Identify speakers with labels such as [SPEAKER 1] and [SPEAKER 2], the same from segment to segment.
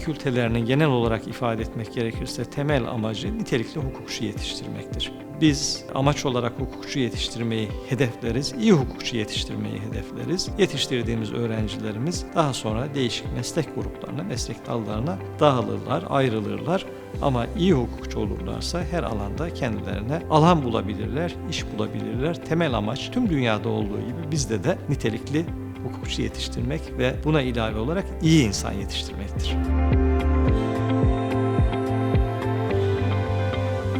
[SPEAKER 1] fakültelerinin genel olarak ifade etmek gerekirse temel amacı nitelikli hukukçu yetiştirmektir. Biz amaç olarak hukukçu yetiştirmeyi hedefleriz, iyi hukukçu yetiştirmeyi hedefleriz. Yetiştirdiğimiz öğrencilerimiz daha sonra değişik meslek gruplarına, meslek dallarına dağılırlar, ayrılırlar. Ama iyi hukukçu olurlarsa her alanda kendilerine alan bulabilirler, iş bulabilirler. Temel amaç tüm dünyada olduğu gibi bizde de nitelikli hukukçu yetiştirmek ve buna ilave olarak iyi insan yetiştirmektir.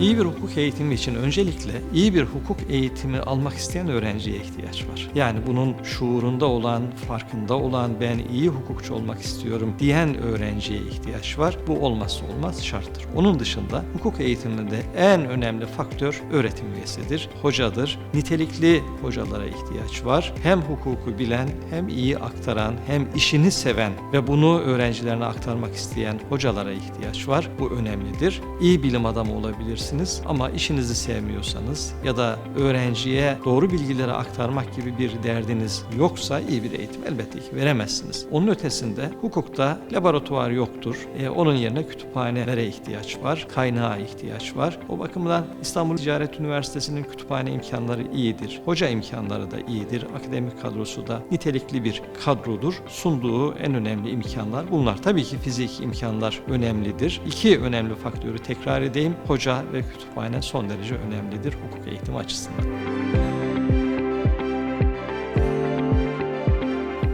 [SPEAKER 1] İyi bir hukuk eğitimi için öncelikle iyi bir hukuk eğitimi almak isteyen öğrenciye ihtiyaç var. Yani bunun şuurunda olan, farkında olan, ben iyi hukukçu olmak istiyorum diyen öğrenciye ihtiyaç var. Bu olmazsa olmaz şarttır. Onun dışında hukuk eğitiminde en önemli faktör öğretim üyesidir, hocadır. Nitelikli hocalara ihtiyaç var. Hem hukuku bilen, hem iyi aktaran, hem işini seven ve bunu öğrencilerine aktarmak isteyen hocalara ihtiyaç var. Bu önemlidir. İyi bilim adamı olabilirsiniz ama işinizi sevmiyorsanız ya da öğrenciye doğru bilgileri aktarmak gibi bir derdiniz yoksa iyi bir eğitim elbette ki veremezsiniz. Onun ötesinde hukukta laboratuvar yoktur. E, onun yerine kütüphanelere ihtiyaç var, kaynağa ihtiyaç var. O bakımdan İstanbul Ticaret Üniversitesi'nin kütüphane imkanları iyidir. Hoca imkanları da iyidir. Akademik kadrosu da nitelikli bir kadrodur. Sunduğu en önemli imkanlar bunlar. Tabii ki fizik imkanlar önemlidir. İki önemli faktörü tekrar edeyim. Hoca ve kütüphane son derece önemlidir hukuk eğitimi açısından.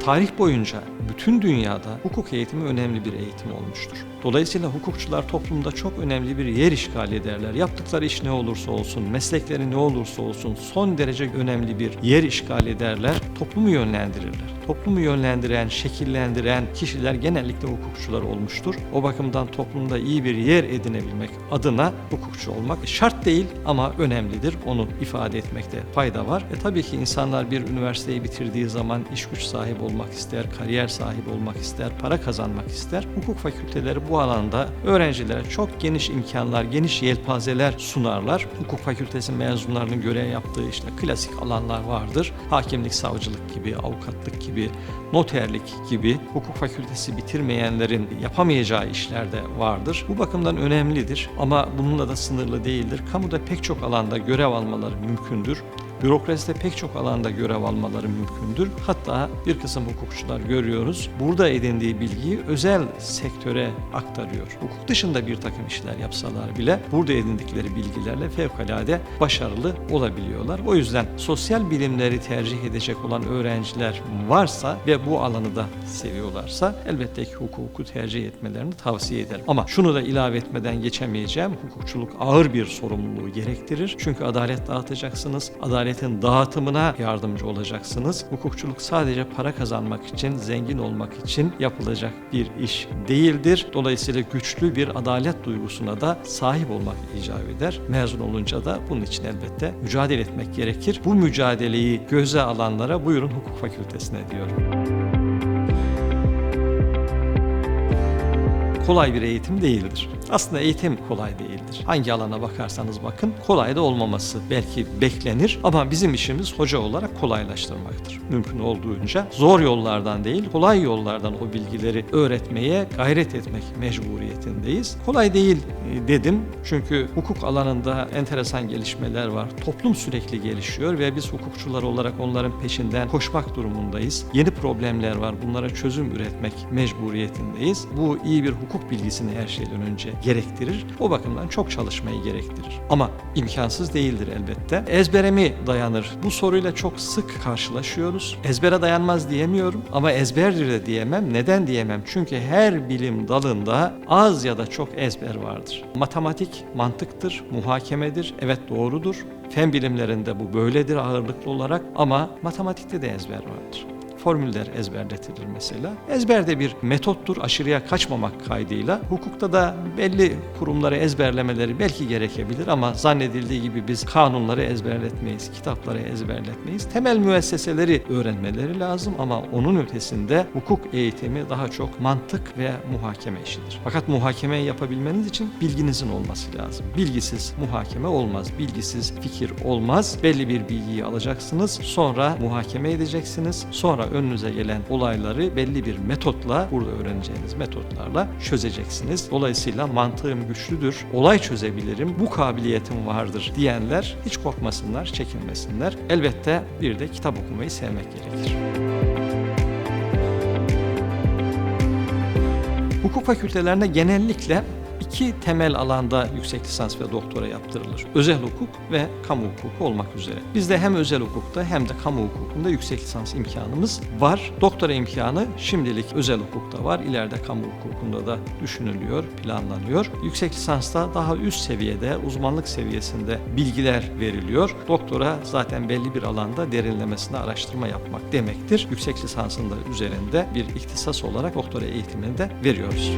[SPEAKER 1] Tarih boyunca bütün dünyada hukuk eğitimi önemli bir eğitim olmuştur. Dolayısıyla hukukçular toplumda çok önemli bir yer işgal ederler. Yaptıkları iş ne olursa olsun, meslekleri ne olursa olsun son derece önemli bir yer işgal ederler, toplumu yönlendirirler. Toplumu yönlendiren, şekillendiren kişiler genellikle hukukçular olmuştur. O bakımdan toplumda iyi bir yer edinebilmek adına hukukçu olmak şart değil ama önemlidir. Onu ifade etmekte fayda var. E tabii ki insanlar bir üniversiteyi bitirdiği zaman iş güç sahibi olmak ister, kariyer sahibi olmak ister, para kazanmak ister. Hukuk fakülteleri bu alanda öğrencilere çok geniş imkanlar, geniş yelpazeler sunarlar. Hukuk fakültesi mezunlarının görev yaptığı işte klasik alanlar vardır. Hakimlik, savcılık gibi, avukatlık gibi, noterlik gibi hukuk fakültesi bitirmeyenlerin yapamayacağı işler de vardır. Bu bakımdan önemlidir ama bununla da sınırlı değildir. Kamuda pek çok alanda görev almaları mümkündür. Bürokraside pek çok alanda görev almaları mümkündür. Hatta bir kısım hukukçular görüyoruz. Burada edindiği bilgiyi özel sektöre aktarıyor. Hukuk dışında bir takım işler yapsalar bile burada edindikleri bilgilerle fevkalade başarılı olabiliyorlar. O yüzden sosyal bilimleri tercih edecek olan öğrenciler varsa ve bu alanı da seviyorlarsa elbette ki hukuku tercih etmelerini tavsiye ederim. Ama şunu da ilave etmeden geçemeyeceğim. Hukukçuluk ağır bir sorumluluğu gerektirir. Çünkü adalet dağıtacaksınız. Adaletin dağıtımına yardımcı olacaksınız. Hukukçuluk sadece para kazanmak için, zengin olmak için yapılacak bir iş değildir. Dolayısıyla güçlü bir adalet duygusuna da sahip olmak icap eder. Mezun olunca da bunun için elbette mücadele etmek gerekir. Bu mücadeleyi göze alanlara buyurun hukuk fakültesine diyorum. kolay bir eğitim değildir. Aslında eğitim kolay değildir. Hangi alana bakarsanız bakın kolay da olmaması belki beklenir ama bizim işimiz hoca olarak kolaylaştırmaktır. Mümkün olduğunca zor yollardan değil kolay yollardan o bilgileri öğretmeye gayret etmek mecburiyetindeyiz. Kolay değil e, dedim çünkü hukuk alanında enteresan gelişmeler var. Toplum sürekli gelişiyor ve biz hukukçular olarak onların peşinden koşmak durumundayız. Yeni problemler var. Bunlara çözüm üretmek mecburiyetindeyiz. Bu iyi bir hukuk bilgisini her şeyden önce gerektirir. O bakımdan çok çalışmayı gerektirir. Ama imkansız değildir elbette. Ezbere mi dayanır? Bu soruyla çok sık karşılaşıyoruz. Ezbere dayanmaz diyemiyorum ama ezberdir de diyemem. Neden diyemem? Çünkü her bilim dalında az ya da çok ezber vardır. Matematik mantıktır, muhakemedir. Evet doğrudur. Fen bilimlerinde bu böyledir ağırlıklı olarak ama matematikte de ezber vardır formüller ezberletilir mesela. Ezber de bir metottur aşırıya kaçmamak kaydıyla. Hukukta da belli kurumları ezberlemeleri belki gerekebilir ama zannedildiği gibi biz kanunları ezberletmeyiz, kitapları ezberletmeyiz. Temel müesseseleri öğrenmeleri lazım ama onun ötesinde hukuk eğitimi daha çok mantık ve muhakeme işidir. Fakat muhakemeyi yapabilmeniz için bilginizin olması lazım. Bilgisiz muhakeme olmaz, bilgisiz fikir olmaz. Belli bir bilgiyi alacaksınız, sonra muhakeme edeceksiniz, sonra önünüze gelen olayları belli bir metotla, burada öğreneceğiniz metotlarla çözeceksiniz. Dolayısıyla mantığım güçlüdür, olay çözebilirim, bu kabiliyetim vardır diyenler hiç korkmasınlar, çekinmesinler. Elbette bir de kitap okumayı sevmek gerekir. Hukuk fakültelerinde genellikle iki temel alanda yüksek lisans ve doktora yaptırılır. Özel hukuk ve kamu hukuku olmak üzere. Bizde hem özel hukukta hem de kamu hukukunda yüksek lisans imkanımız var. Doktora imkanı şimdilik özel hukukta var. İleride kamu hukukunda da düşünülüyor, planlanıyor. Yüksek lisansta daha üst seviyede, uzmanlık seviyesinde bilgiler veriliyor. Doktora zaten belli bir alanda derinlemesine araştırma yapmak demektir. Yüksek lisansın da üzerinde bir ihtisas olarak doktora eğitimini de veriyoruz.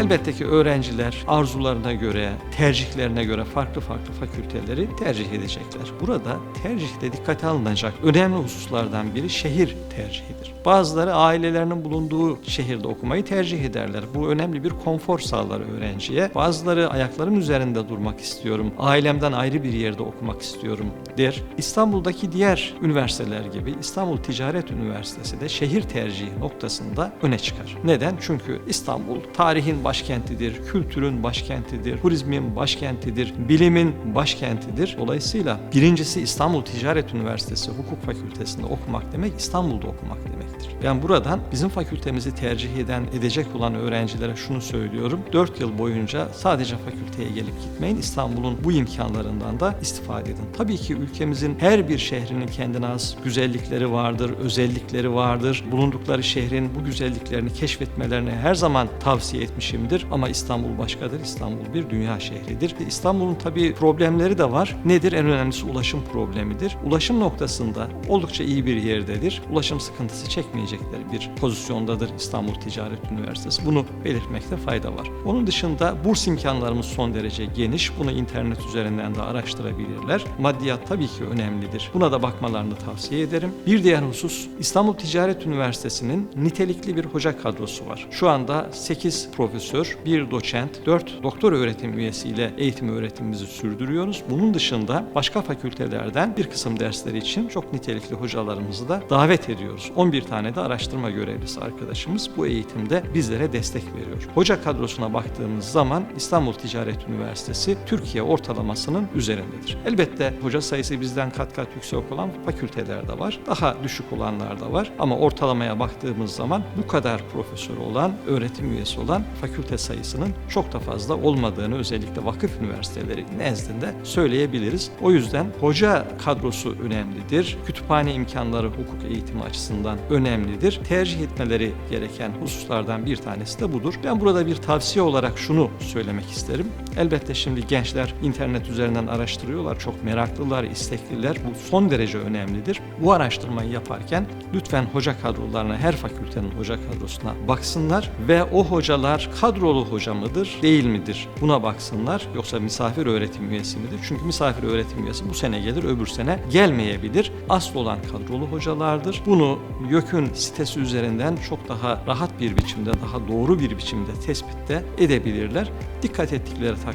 [SPEAKER 1] Elbette ki öğrenciler arzularına göre, tercihlerine göre farklı farklı fakülteleri tercih edecekler. Burada tercihte dikkate alınacak önemli hususlardan biri şehir tercihidir. Bazıları ailelerinin bulunduğu şehirde okumayı tercih ederler. Bu önemli bir konfor sağlar öğrenciye. Bazıları ayakların üzerinde durmak istiyorum, ailemden ayrı bir yerde okumak istiyorum der. İstanbul'daki diğer üniversiteler gibi İstanbul Ticaret Üniversitesi de şehir tercihi noktasında öne çıkar. Neden? Çünkü İstanbul tarihin başkentidir, kültürün başkentidir, turizmin başkentidir, bilimin başkentidir. Dolayısıyla birincisi İstanbul Ticaret Üniversitesi Hukuk Fakültesinde okumak demek İstanbul'da okumak demektir. Ben buradan bizim fakültemizi tercih eden, edecek olan öğrencilere şunu söylüyorum. 4 yıl boyunca sadece fakülteye gelip gitmeyin. İstanbul'un bu imkanlarından da istifade edin. Tabii ki ülkemizin her bir şehrinin kendine has güzellikleri vardır, özellikleri vardır. Bulundukları şehrin bu güzelliklerini keşfetmelerini her zaman tavsiye etmişimdir. Ama İstanbul başkadır. İstanbul bir dünya şehridir. İstanbul'un tabii problemleri de var. Nedir? En önemlisi ulaşım problemidir. Ulaşım noktasında oldukça iyi bir yerdedir. Ulaşım sıkıntısı çekmeyecekleri bir pozisyondadır İstanbul Ticaret Üniversitesi. Bunu belirtmekte fayda var. Onun dışında burs imkanlarımız son derece geniş. Bunu internet üzerinden de araştırabilirler. Maddiyat tabii ki önemlidir. Buna da bakmalarını tavsiye ederim. Bir diğer husus İstanbul Ticaret Üniversitesi'nin nitelikli bir hoca kadrosu var. Şu anda 8 profesör, 1 doçent, 4 doktor öğretim üyesiyle eğitim öğretimimizi sürdürüyoruz. Bunun dışında başka fakültelerden bir kısım dersleri için çok nitelikli hocalarımızı da davet ediyoruz. 11 tane de araştırma görevlisi arkadaşımız bu eğitimde bizlere destek veriyor. Hoca kadrosuna baktığımız zaman İstanbul Ticaret Üniversitesi Türkiye ortalamasının üzerindedir. Elbette hoca sayısı bizden kat kat yüksek olan fakülteler de var. Daha düşük olanlar da var. Ama ortalamaya baktığımız zaman bu kadar profesör olan, öğretim üyesi olan fakülte sayısının çok da fazla olmadığını özellikle vakıf üniversiteleri nezdinde söyleyebiliriz. O yüzden hoca kadrosu önemlidir. Kütüphane imkanları hukuk eğitimi açısından önemlidir. Tercih etmeleri gereken hususlardan bir tanesi de budur. Ben burada bir tavsiye olarak şunu söylemek isterim. Elbette şimdi gençler internet üzerinden araştırıyorlar. Çok meraklılar, istekliler. Bu son derece önemlidir. Bu araştırmayı yaparken lütfen hoca kadrolarına, her fakültenin hoca kadrosuna baksınlar ve o hocalar kadrolu hoca mıdır, değil midir? Buna baksınlar. Yoksa misafir öğretim üyesi midir? Çünkü misafir öğretim üyesi bu sene gelir, öbür sene gelmeyebilir. Asıl olan kadrolu hocalardır. Bunu YÖK'ün sitesi üzerinden çok daha rahat bir biçimde, daha doğru bir biçimde tespitte edebilirler. Dikkat ettikleri takdirde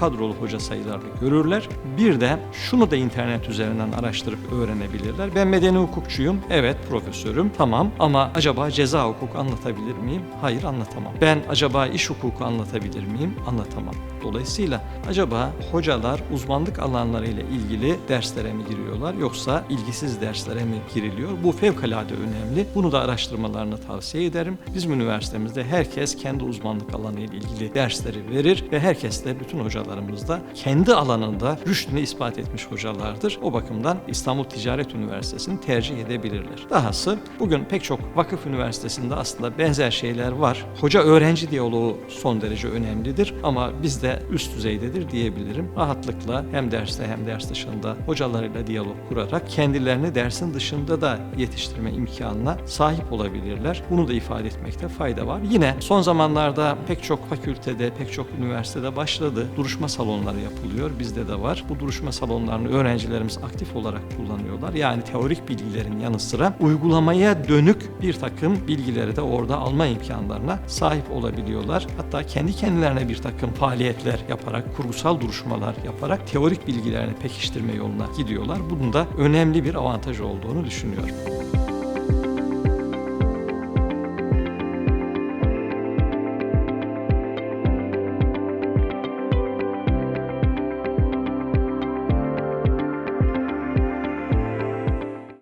[SPEAKER 1] kadrolu hoca sayılarını görürler. Bir de şunu da internet üzerinden araştırıp öğrenebilirler. Ben medeni hukukçuyum, evet profesörüm, tamam ama acaba ceza hukuku anlatabilir miyim? Hayır anlatamam. Ben acaba iş hukuku anlatabilir miyim? Anlatamam. Dolayısıyla acaba hocalar uzmanlık alanlarıyla ilgili derslere mi giriyorlar yoksa ilgisiz derslere mi giriliyor? Bu fevkalade önemli. Bunu da araştırmalarını tavsiye ederim. Bizim üniversitemizde herkes kendi uzmanlık alanı ile ilgili dersleri verir ve herkes de bütün hocalarımız da kendi alanında rüştünü ispat etmiş hocalardır. O bakımdan İstanbul Ticaret Üniversitesi'ni tercih edebilirler. Dahası bugün pek çok vakıf üniversitesinde aslında benzer şeyler var. Hoca öğrenci diyaloğu son derece önemlidir ama bizde üst düzeydedir diyebilirim. Rahatlıkla hem derste hem ders dışında hocalarıyla diyalog kurarak kendilerini dersin dışında da yetiştirme imkanına sahip olabilirler. Bunu da ifade etmekte fayda var. Yine son zamanlarda pek çok fakültede, pek çok üniversitede başladı başladı. Duruşma salonları yapılıyor. Bizde de var. Bu duruşma salonlarını öğrencilerimiz aktif olarak kullanıyorlar. Yani teorik bilgilerin yanı sıra uygulamaya dönük bir takım bilgileri de orada alma imkanlarına sahip olabiliyorlar. Hatta kendi kendilerine bir takım faaliyetler yaparak, kurgusal duruşmalar yaparak teorik bilgilerini pekiştirme yoluna gidiyorlar. Bunun da önemli bir avantaj olduğunu düşünüyorum.